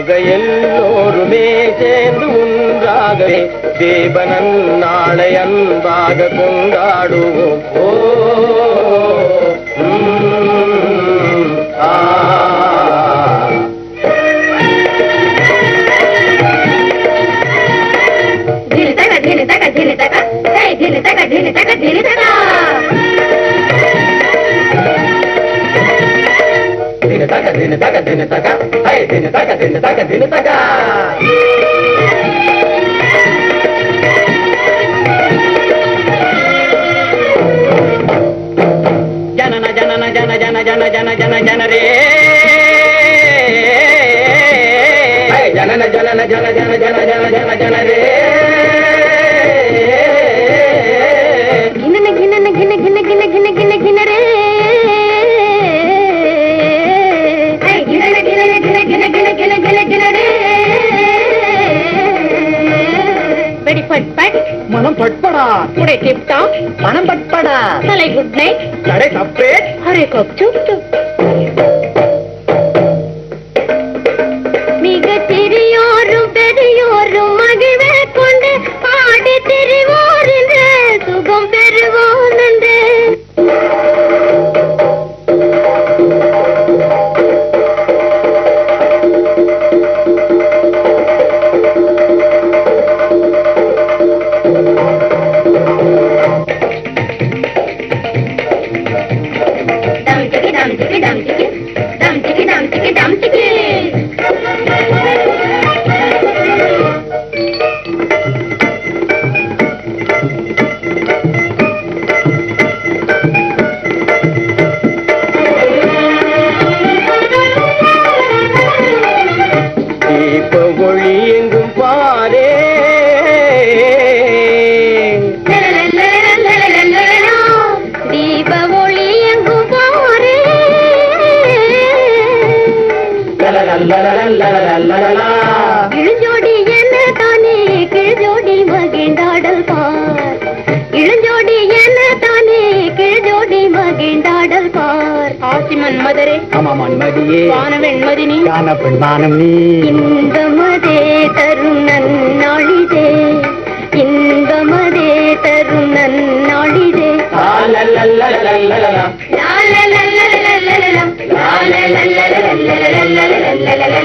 நாங்க எல்லோருமே சேர்ந்து ஒன்றாகவே தேவனன் நாளை அன்பாக கொண்டாடுவோம். ஓ ढील तक ढील तक దీని తగ దీని తగ హై దీని తగ దీని తగ దీని తగ జనన జనన జన జన జన జన జన జన రే జనన జనన జన జన జన జన జన రే రెడీ పట్పట్ మనం పట్పడా ఇప్పుడే చెప్తాం. మనం పట్పడా సరే గుడ్ నైట్. సరే సపరేట్ అరే కప్ చూపుతూ. ஒளி இளஞ்சோடி என்ன தானே கிழஜோடி மகிழ்ந்தாடல் பார் இளஞ்சோடி என்ன தானே கிழஜோடி மகிழ்ந்தாடல் பார் ஆசி மன்மதரே ஆமா மன்மதியே வானவெண்மதினி ஞான பெண்மானம் நீ இன்பமதே தரும் நன்னாளிதே இந்த மதே தரும் நன்னாளிதே ஆலலலலலலலலா. வாங்க எல்லோருமே சேர்ந்து ஒன்றாகவே ஜீவனன் நாளையன்பாக கொண்டாடுவோம் ஓ ஆ. வாங்க எல்லோருமே சேர்ந்து